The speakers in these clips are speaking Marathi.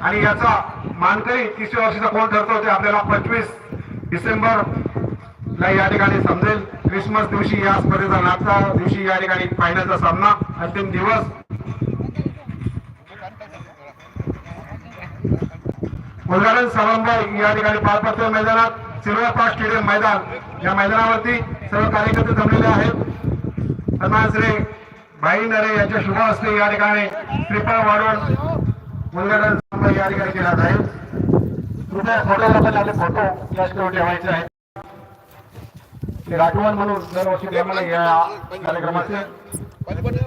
आणि याचा मानकरी तिसऱ्या वर्षीचा कोण ठरतो ते आपल्याला पंचवीस डिसेंबर ला या ठिकाणी समजेल. क्रिसमस दिवशी या स्पर्धेचा नाचा दिवशी या ठिकाणी फायनलचा सामना अंतिम दिवस. उद्घाटन समारंभ या ठिकाणी पार पडतोय मैदानात सिल्वर पार्क स्टेडियम मैदान. या मैदानावरती सर्व कार्यकर्ते जमलेले आहेत. सन्मान श्री भाई नरे यांच्या शुभ हस्ते या ठिकाणी ट्रिपल वाढवून समारंभ या ठिकाणी केला जाईल. कृपया फोटोग्राफर आपले फोटो या स्टोर ठेवायचे आहेत. ते राठवण म्हणून दरवर्षी आम्हाला या कार्यक्रमाचे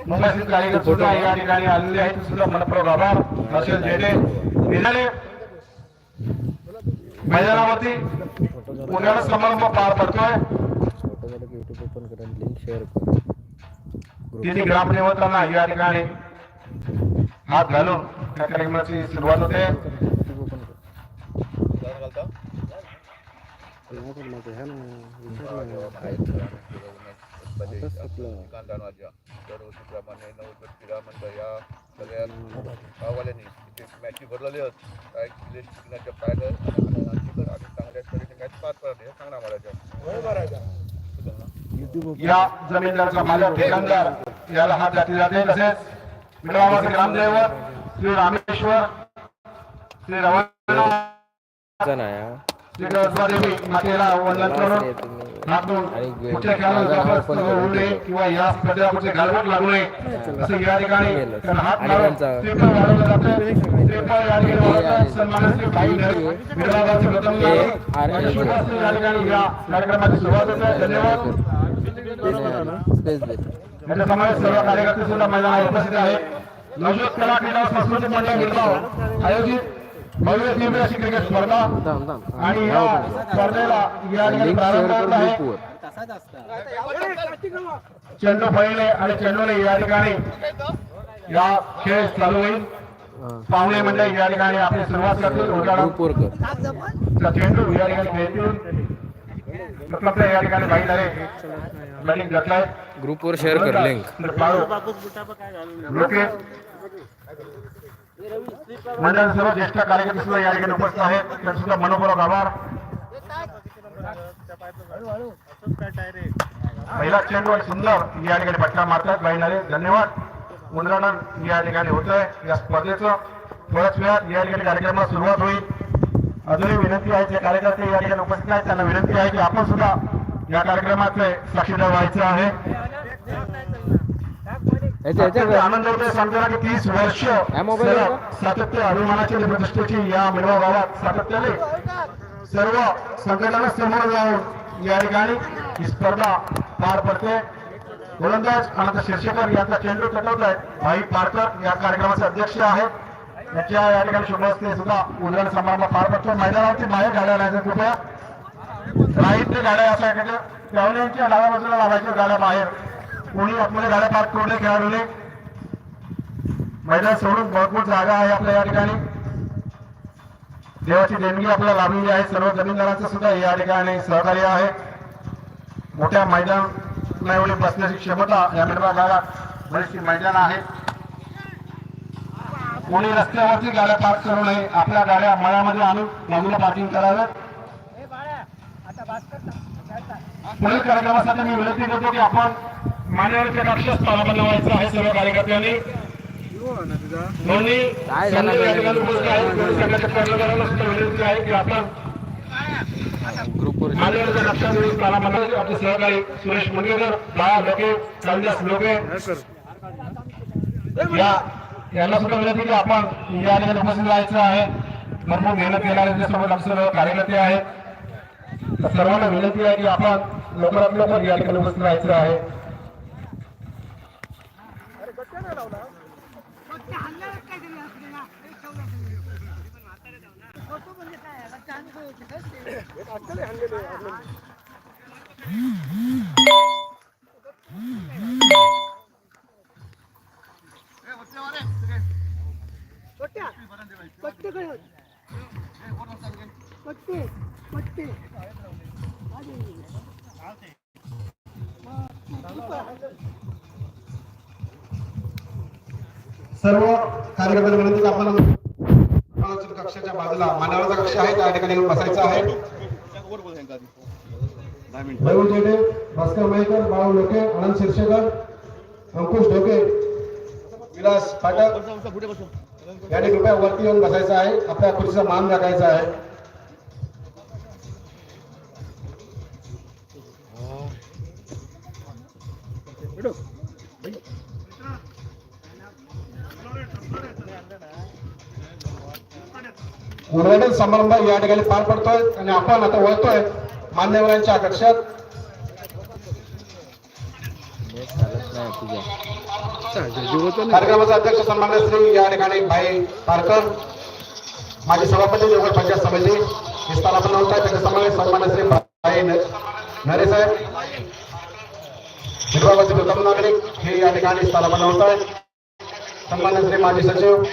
मुंबईतील कार्यकर्ते सुद्धा या ठिकाणी आलेले आहेत. सुद्धा मनपूर्वक आभार. हर्षल जेडे निघाले मैदानावरती पुण्याला समारंभ पार पडतोय. करा तिथे ग्रामदेवतांना या ठिकाणी हात घालून या कार्यक्रमाची सुरुवात होते. या सगळ्या गाववाल्यांनी तिथे मॅची भरलेले आहेत काय किल्ले शिकण्याच्या पायदळ आणि आणखी आणि चांगल्या तऱ्हेने सांगणार यूट्यूब ओपन या जमीनदाराचा मालक ठेकाणदार याला हात घातले जाते. तसेच ग्रामदैवत श्री रामेश्वर श्री देवी मातेला वंदन करून किंवा या स्पर्धेला कुठे घालवट लागू नये. असं या ठिकाणी त्यांना हात आणि लावून त्यांचा- त्रिफळ वाढवलं जातं. त्रिफळ या ठिकाणी वाढवतात. सन्मानाचे भाई नर- विभागाचे प्रथम नाव. आर- आणि शुभ हस्ते या ठिकाणी या कार्यक्रमाची सुरुवात होते. धन्यवाद. याच्या समावेश सर्व कार्यकर्ते सुद्धा मैदानावर उपस्थित आहेत. नवजोत कला क्रीडा सांस्कृतिक मंडळ गिरगाव आयोजित भव्य दिव्य अशी क्रिकेट स्पर्धा. आणि या स्पर्धेला या ठिकाणी प्रारंभ होत आहे. चेंडू पहिले आणि चेंडूने या ठिकाणी या खेळ चालू होईल. पाहुणे मंडळी या ठिकाणी आपली सुरुवात करतील. चेंडू या ठिकाणी खेळतील. या ठिकाणी बाई झाले बॅटिंग घेतलाय. ग्रुपवर शेअर कर लिंक लोके मंडळ सर्व ज्येष्ठ कार्यकर्ते सुद्धा या ठिकाणी उपस्थित आहेत. त्यांचे सुद्धा मनपूर्वक आभार. पहिला चेंडू आणि सुंदर या ठिकाणी फटका मारतात. बाईनारे धन्यवाद. उद्घाटन या ठिकाणी होत आहे या स्पर्धेचं. थोड्याच वेळात या ठिकाणी कार्यक्रमाला सुरुवात होईल. अजूनही विनंती आहे जे कार्यकर्ते या ठिकाणी उपस्थित आहेत त्यांना विनंती आहे की आपण सुद्धा या कार्यक्रमाचे साक्षीदार व्हायचं आहे. आनंद होतोय. समजा की तीस वर्ष आहे सातत्य अभिमानाची प्रतिष्ठेची या मिळवा गावात सातत्याने सर्व संघटना समोर जाऊन या ठिकाणी ही स्पर्धा पार पडते. गोलंदाज अनंत शिरशेकर यांचा चेंडू टटवत आहेत भाई पारकर या कार्यक्रमाचे अध्यक्ष आहेत. याच्या या ठिकाणी शुभ हस्ते सुद्धा उद्घाटन समारंभ पार पडतो. मैदानावरती बाहेर लावायच्या कृपया राहित्य गाड्या असायच्या त्यावल्यांच्या डाव्या बाजूला लावायच्या गाड्या बाहेर. कोणी आपल्या गाड्या पार्क करू नये खेळाडूने. मैदान सोडून भरपूर जागा आहे आपल्या या ठिकाणी. देवाची देणगी आपल्याला लाभलेली आहे. सर्व जमीनदारांचं सुद्धा या ठिकाणी सहकार्य आहे. मोठ्या मैदान एवढी बसण्याची क्षमता या मिडबा भागात बरीचशी मैदान आहे. कोणी रस्त्यावरती गाड्या पार्क करू नये. आपल्या गाड्या मळ्यामध्ये आणून बाजूला पार्किंग कराव्यात. पुढील कार्यक्रमासाठी मी विनंती करतो की आपण मान्यवरच्या कक्ष स्थानापन्न व्हायचं आहे सर्व कार्यकर्त्यांनी. दोन्ही या ठिकाणी उपस्थित आहेत. सुद्धा विनंती आहे की आपण ग्रुपवर मान्यवरच्या कक्षामध्ये स्थानापन्न आपले सहकारी सुरेश बाळा लोके कालिदास लोके या यांना सुद्धा विनंती की आपण या ठिकाणी उपस्थित राहायचं आहे. भरपूर मेहनत आमचे सर्व कार्यकर्ते आहेत. सर्वांना विनंती आहे की आपण लवकरात लवकर या ठिकाणी उपस्थित राहायचं आहे पट्ट्या पट्टे काय होत? पट्टे पट्टे सर्व कार्यकर्त्यांना विनंती आपण कक्षाच्या बाजूला मानवाचा कक्ष आहे त्या ठिकाणी बसायचा बसायचं आहे. मयूर जेडे भास्कर मयेकर बाळू लोके आनंद शिर्षेकर अंकुश ढोके विलास पाठक. याने कृपया वरती येऊन बसायचं आहे. आपल्या खुर्चीचा मान राखायचा आहे. उद्घाटन समारंभ या ठिकाणी पार पडतोय आणि आपण आता वळतोय मान्यवरांच्या कक्षात कार्यक्रमाचे अध्यक्ष सन्मान्य श्री या ठिकाणी भाई पारकर माजी सभापती देवगड पंचायत समिती हे स्थापना होत आहे. त्याच्या समावेश सन्मान्य श्री भाई नरे साहेब. विभागाचे प्रथम नागरिक. हे या ठिकाणी स्थापना होत आहे. सन्मान्य श्री माजी सचिव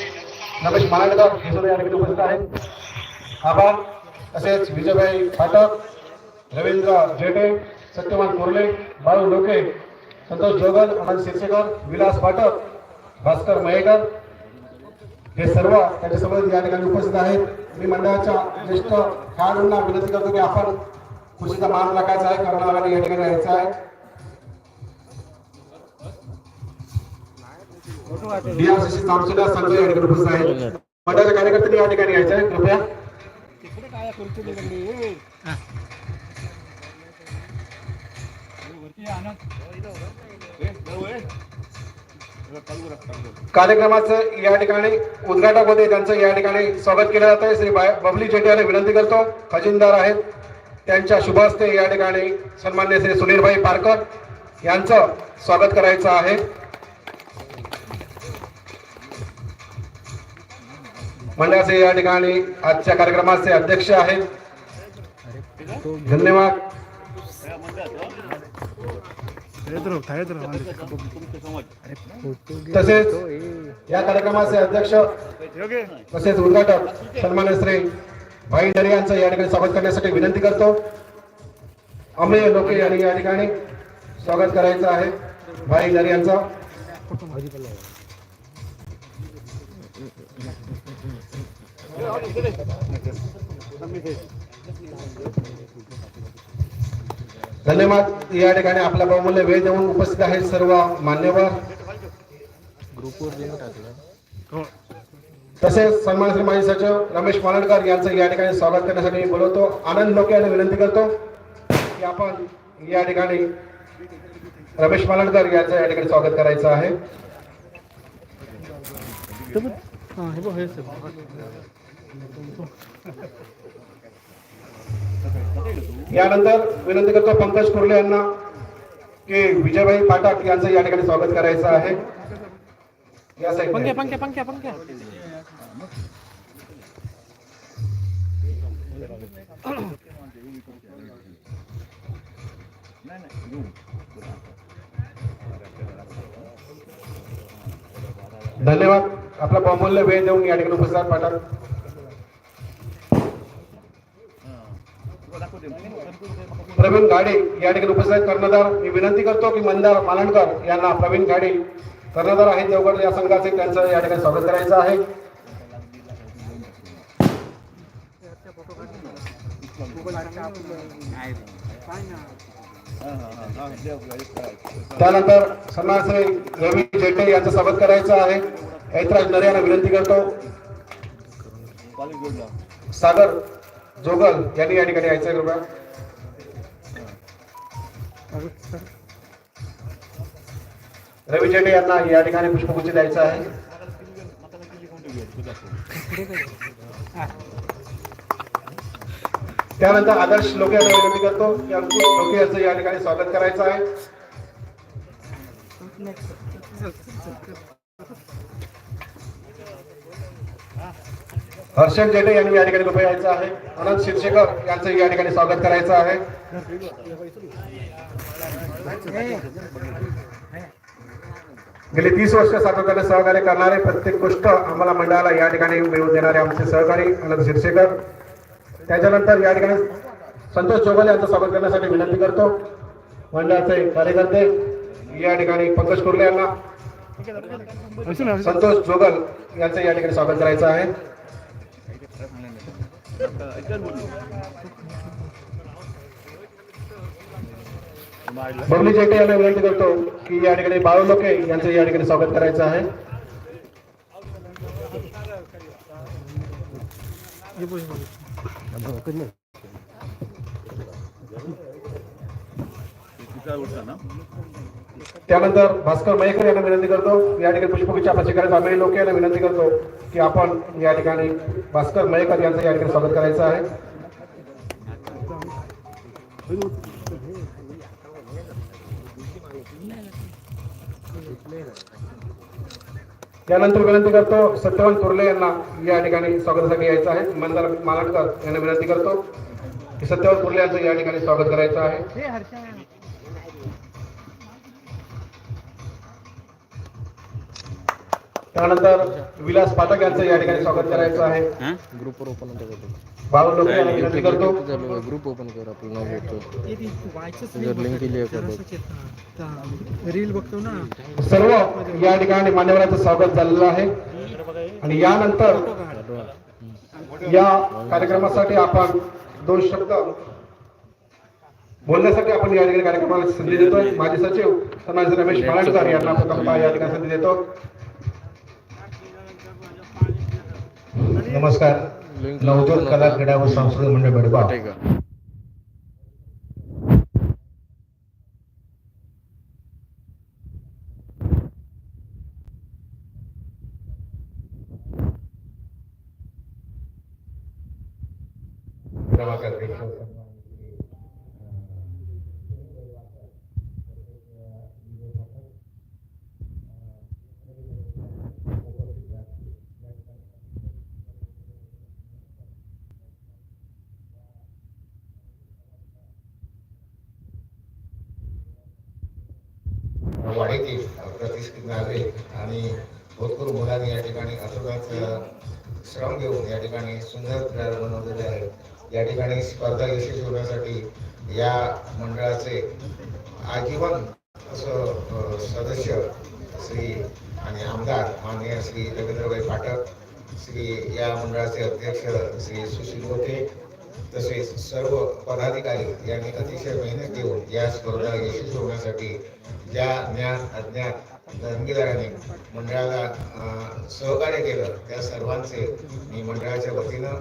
रमेश मालाडकर हे सुद्धा या ठिकाणी उपस्थित आहेत. आभार. तसेच विजयभाई फाटक रवींद्र जेटे सत्यवान कोर्ले बाळू लोके संतोष जोगल आनंद शिरसेकर विलास पाठक भास्कर मयेकर हे सर्व त्याच्यासोबत या ठिकाणी उपस्थित आहेत. मी मंडळाच्या ज्येष्ठ खेळाडूंना विनंती करतो की आपण खुशीचा मान राखायचा आहे कर्णाला या ठिकाणी यायचा आहे. या ठिकाणी उपस्थित आहेत. मंडळाच्या कार्यकर्त्यांनी या ठिकाणी यायचं कृपया. कार्यक्रमाचं या ठिकाणी उद्घाटक होते. त्यांचं या ठिकाणी स्वागत केलं जात आहे. श्री बबली चेटियाला विनंती करतो. खजिनदार आहेत. त्यांच्या शुभास्ते या ठिकाणी सन्मान्य श्री सुनीलभाई पारकर यांचं स्वागत करायचं आहे. मंडळाचे या ठिकाणी आजच्या कार्यक्रमाचे अध्यक्ष आहेत. धन्यवाद. तसेच या कार्यक्रमाचे अध्यक्ष तसेच उद्घाटक सन्मान श्री भाई नरे यांचं या ठिकाणी स्वागत करण्यासाठी विनंती करतो. अमेय लोके यांनी या ठिकाणी स्वागत करायचं आहे. भाई नरे यांचं. धन्यवाद. या ठिकाणी आपला बहुमूल्य वेळ देऊन उपस्थित आहेत सर्व मान्यवर. तसेच सन्मान श्री माजी सचिव रमेश मालणकर यांचं या ठिकाणी स्वागत करण्यासाठी मी बोलवतो. आनंद लोके यांना विनंती करतो की आपण या ठिकाणी रमेश मालणकर यांचं या ठिकाणी स्वागत करायचं आहे. यानंतर विनंती करतो पंकज कुर्ले यांना की विजयभाई पाठक यांचं या ठिकाणी स्वागत करायचं आहे. या धन्यवाद. आपला बहुमूल्य वेळ देऊन या ठिकाणी उपस्थित पाठक. प्रवीण गाडे या ठिकाणी उपस्थित कर्णधार मी विनंती करतो की मंदार मालणकर यांना प्रवीण गाडे कर्णधार आहेत देवगड या संघाचे त्यांचं या ठिकाणी स्वागत करायचं आहे. त्यानंतर सन्मानश्री रवी जेटे यांचं स्वागत करायचं आहे. ऐतराज नरे यांना विनंती करतो. सागर जोगल यांनी या ठिकाणी यायचं आहे कृपया रवी जेटे यांना या ठिकाणी पुष्पगुच्छ द्यायचं आहे. त्यानंतर आदर्श लोके यांना विनंती करतो की अंकुश लोके यांचं या ठिकाणी स्वागत करायचं आहे. हर्षद जेटे यांनी या ठिकाणी कृपया यायचं आहे. अनंत शिरशेकर यांचं या ठिकाणी स्वागत करायचं आहे. गेली तीस वर्ष सातत्याने सहकार्य करणारे प्रत्येक गोष्ट आम्हाला मंडळाला या ठिकाणी मिळवून देणारे आमचे सहकारी अनंत शिरशेकर त्याच्यानंतर या ठिकाणी संतोष चोगल यांचं स्वागत करण्यासाठी विनंती करतो. मंडळाचे कार्यकर्ते या ठिकाणी पंकज कुर्ले यांना. संतोष जोगल यांचं या ठिकाणी स्वागत करायचं आहे. बबली जेटे यांना विनंती करतो की या ठिकाणी बाळू लोके यांचं या ठिकाणी स्वागत करायचं आहे. त्यानंतर भास्कर मयेकर यांना विनंती करतो. या ठिकाणी पुष्पगुच्छ प्रशिक्षकाचे आम्ही लोक यांना विनंती करतो की आपण या ठिकाणी भास्कर मयेकर यांचं या ठिकाणी स्वागत करायचं आहे. त्यानंतर विनंती करतो सत्यवान कुर्ले यांना या ठिकाणी स्वागतासाठी यायचं आहे. मंदार मालाडकर यांना विनंती करतो की सत्यवान कुर्ले यांचं या ठिकाणी स्वागत करायचं आहे. त्यानंतर विलास पाठक यांचं या ठिकाणी स्वागत करायचं आहे. ग्रुपवर ओपन बाळू लोक विनंती करतो. ग्रुप ओपन कर आपलं नाव घेतो. जर लिंक केली रील बघतो ना. सर्व या ठिकाणी मान्यवरांचं स्वागत झालेलं आहे. आणि यानंतर या कार्यक्रमासाठी आपण दोन शब्द बोलण्यासाठी आपण या ठिकाणी कार्यक्रमाला संधी देतोय. माजी सचिव सन्मानित रमेश मालाडकर यांना प्रथमतः या ठिकाणी संधी देतो नमस्कार. नवजोत कला क्रीडा व सांस्कृतिक मंडळ बेडगाव का क्रमांक अध्यक्ष सन्माननीय, अ, प्रतिष्ठित आणि भरपूर मुलांनी या ठिकाणी अथोनात श्रम घेऊन या ठिकाणी सुंदर क्रीडा बनवलेले आहेत. या ठिकाणी स्पर्धा यशस्वी होण्यासाठी या मंडळाचे आजीवन असं सदस्य श्री आणि आमदार माननीय श्री रवींद्रभाई पाठक श्री या मंडळाचे अध्यक्ष श्री सुशील गोटे तसेच सर्व पदाधिकारी यांनी अतिशय मेहनत घेऊन या स्पर्धा यशस्वी होण्यासाठी ज्या ज्ञान अज्ञात धर्मीदारांनी मंडळाला सहकार्य केलं त्या सर्वांचे मी मंडळाच्या वतीनं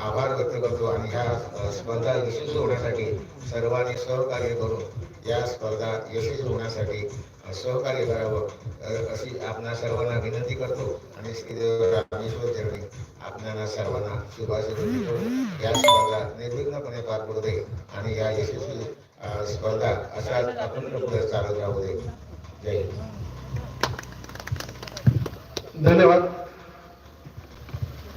आभार व्यक्त करतो आणि ह्या स्पर्धा यशस्वी होण्यासाठी सर्वांनी सहकार्य करून या स्पर्धा यशस्वी होण्यासाठी सहकार्य करावं. अशी आपणा सर्वांना विनंती करतो. आणि श्रीदेव रामेश्वर चरणी आपणाला सर्वांना शुभाशय देतो. या स्पर्धा निर्विघ्नपणे पार पडू दे आणि या यशस्वी स्पर्धा अशाच आपण पुढे चालत राहू दे. जय धन्यवाद.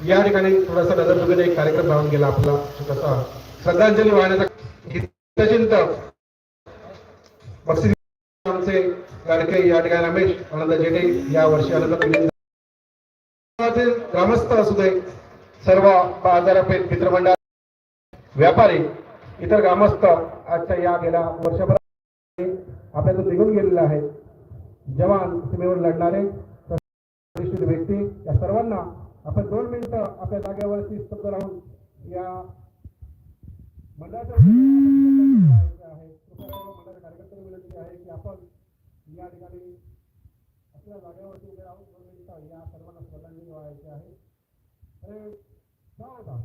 या ठिकाणी थोडासा नजर बघून एक कार्यक्रम राहून गेला आपला छोटासा. श्रद्धांजली वाहण्याचा. हितचिंतक बक्षीस आमचे लाडके या ठिकाणी रमेश आनंद जेटे या वर्षी आनंद ग्रामस्थ असू दे सर्व बाजारपेठ मित्रमंडळ व्यापारी इतर ग्रामस्थ आजच्या या गेल्या वर्षभरात आपल्यातून निघून गेलेला आहे. जवान सीमेवर लढणारे व्यक्ती या सर्वांना आपण दोन मिनिटं आपल्या जागेवरती स्तब्ध राहून या मंडळाच्या आहे. कृपया मंडळाच्या कार्यकर्त्यांना विनंती आहे की आपण या ठिकाणी आपल्या जागेवरती उभे राहून या सर्वांना श्रद्धांजली वाहायची आहे. अरे जाऊ होता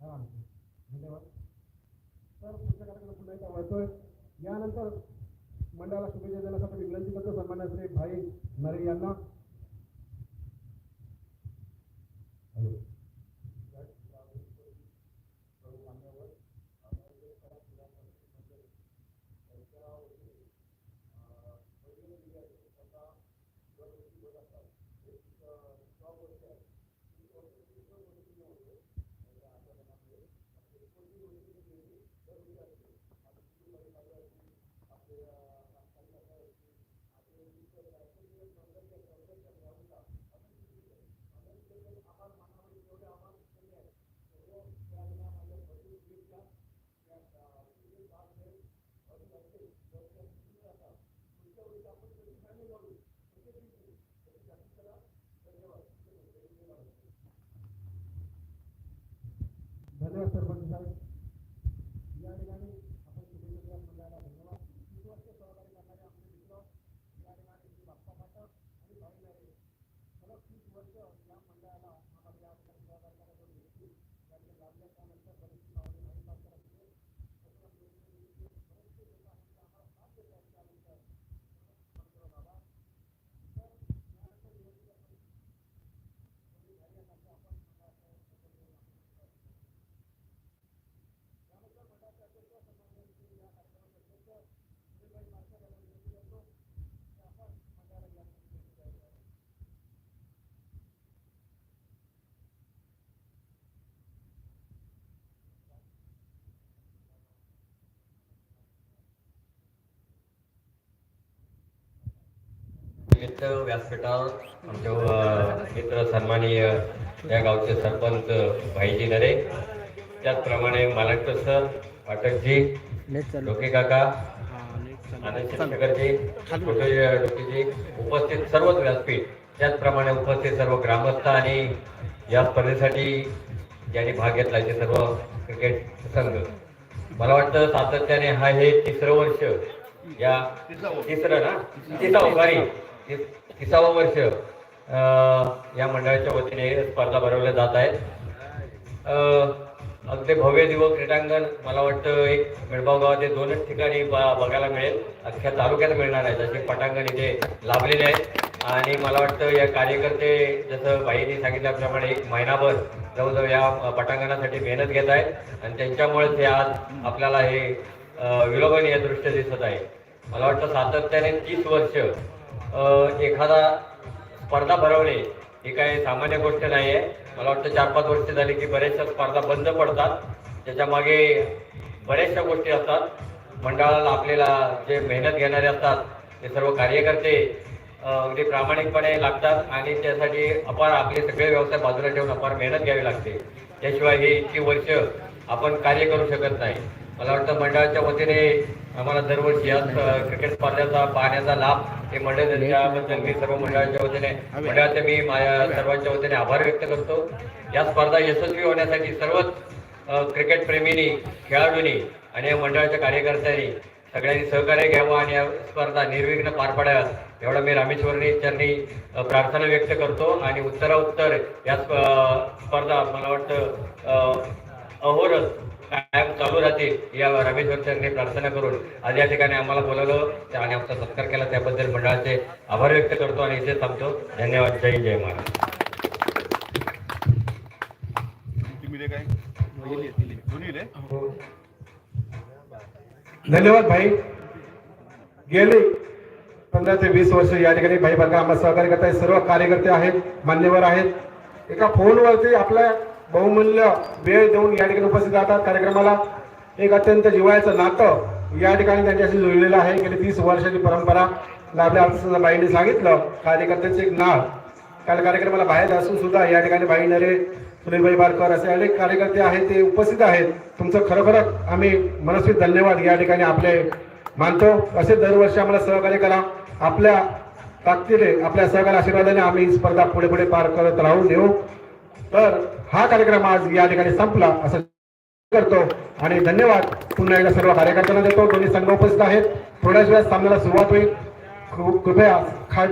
हा, धन्यवाद तर पुढच्या कार्यक्रम पुन्हा एकदा वळतोय त्यानंतर मंडळाला शुभेच्छा देण्यासाठी विनंती करतो सन्मान्य श्री भाई नरे यांना निमित्त व्यासपीठावर आमचे अ, मित्र सन्माननीय या गावचे सरपंच भाईजी नरे त्याचप्रमाणे मालककर सर पाठकजी डोके काका आनंद शिक्षकरजी डोकेजी उपस्थित सर्वच व्यासपीठ त्याचप्रमाणे उपस्थित सर्व ग्रामस्थ आणि या स्पर्धेसाठी ज्यांनी भाग घेतला ते सर्व क्रिकेट संघ. मला वाटतं सातत्याने हा हे तिसरं वर्ष या तिसरं ना? तिसावं सॉरी तिसावं वर्ष या मंडळाच्या वतीने स्पर्धा भरवल्या जात आहेत. अगदी भव्य दिवस क्रीडांगण मला वाटतं एक मेळबाव गावात दोनच ठिकाणी ब- बघायला मिळेल. अख्ख्या तालुक्यात मिळणार आहे जसे पटांगण इथे लाभलेले आहेत. आणि मला वाटतं या कार्यकर्ते जसं बाईंनी सांगितल्याप्रमाणे एक महिनाभर जवळजवळ या पटांगणासाठी मेहनत घेत आहेत. आणि त्यांच्यामुळेच हे आज आपल्याला हे विलोभनीय दृश्य दिसत आहे. मला वाटतं सातत्याने तीस वर्ष एखादा स्पर्धा भरवणे ही काही सामान्य गोष्ट नाही आहे मला वाटतं चार पाच वर्ष झाली की बऱ्याचशा स्पर्धा बंद पडतात. त्याच्यामागे बऱ्याचशा गोष्टी असतात. मंडळाला आपल्याला जे मेहनत घेणारे असतात ते सर्व कार्यकर्ते अगदी प्रामाणिकपणे लागतात आणि त्यासाठी अपार आपले सगळे व्यवसाय बाजूला ठेवून अपार मेहनत घ्यावी लागते. त्याशिवाय हे इतकी वर्ष आपण कार्य करू शकत नाही. मला वाटतं मंडळाच्या वतीने आम्हाला दरवर्षी या क्रिकेट स्पर्धेचा पाहण्याचा लाभ हे मंडळ त्याबद्दल मी सर्व मंडळाच्या वतीने मंडळाचे मी माझ्या सर्वांच्या वतीने आभार व्यक्त करतो. या स्पर्धा यशस्वी होण्यासाठी सर्वच अ, क्रिकेट प्रेमींनी खेळाडूंनी आणि या मंडळाच्या कार्यकर्त्यांनी सगळ्यांनी सहकार्य घ्यावं आणि या स्पर्धा निर्विघ्न पार पडाव्यात. एवढं मी रामेश्वरनी चरणी प्रार्थना व्यक्त करतो आणि उत्तराउत्तर या स्पर्धा मला वाटतं अहोरच कायम चालू राहतील या रामेश्वर चरणी प्रार्थना करून आज या ठिकाणी आम्हाला बोलवलं. आणि आमचा सत्कार केला त्याबद्दल मंडळाचे आभार व्यक्त करतो आणि इथे थांबतो. धन्यवाद जय जय महाराज. धन्यवाद भाई. गेले पंधरा ते वीस वर्ष या ठिकाणी भाई बघा आम्हाला सहकार्य करत आहेत सर्व कार्यकर्ते आहेत मान्यवर आहेत. एका फोनवरती आपल्या बहुमूल्य वेळ देऊन या ठिकाणी उपस्थित राहतात. कार्यक्रमाला एक अत्यंत जिवायचं नातं या ठिकाणी त्यांच्याशी जुळलेलं आहे. गेली तीस वर्षाची परंपरा लाभल्या बाईंनी सांगितलं कार्यकर्त्यांचे एक नाळ काल कार्यक्रमाला बाहेर असून सुद्धा या ठिकाणी बाई नरे सुनीलबाई बारकर असे अनेक कार्यकर्ते आहेत ते उपस्थित आहेत. तुमचं खरोखरच आम्ही मनस्वी धन्यवाद या ठिकाणी आपले मानतो. असे दरवर्षी आम्हाला सहकार्य करा. आपल्या ताकदीने आपल्या सहकार्य आशीर्वादाने आम्ही ही स्पर्धा पुढे पुढे पार करत राहून देऊ तर हा कार्यक्रम आज या ठिकाणी संपला. असं करतो आणि धन्यवाद. पुन्हा एकदा सर्व कार्यकर्त्यांना देतो. दोन्ही संघ उपस्थित आहेत. थोड्याच वेळात सामन्याला सुरुवात होईल. कृपया खा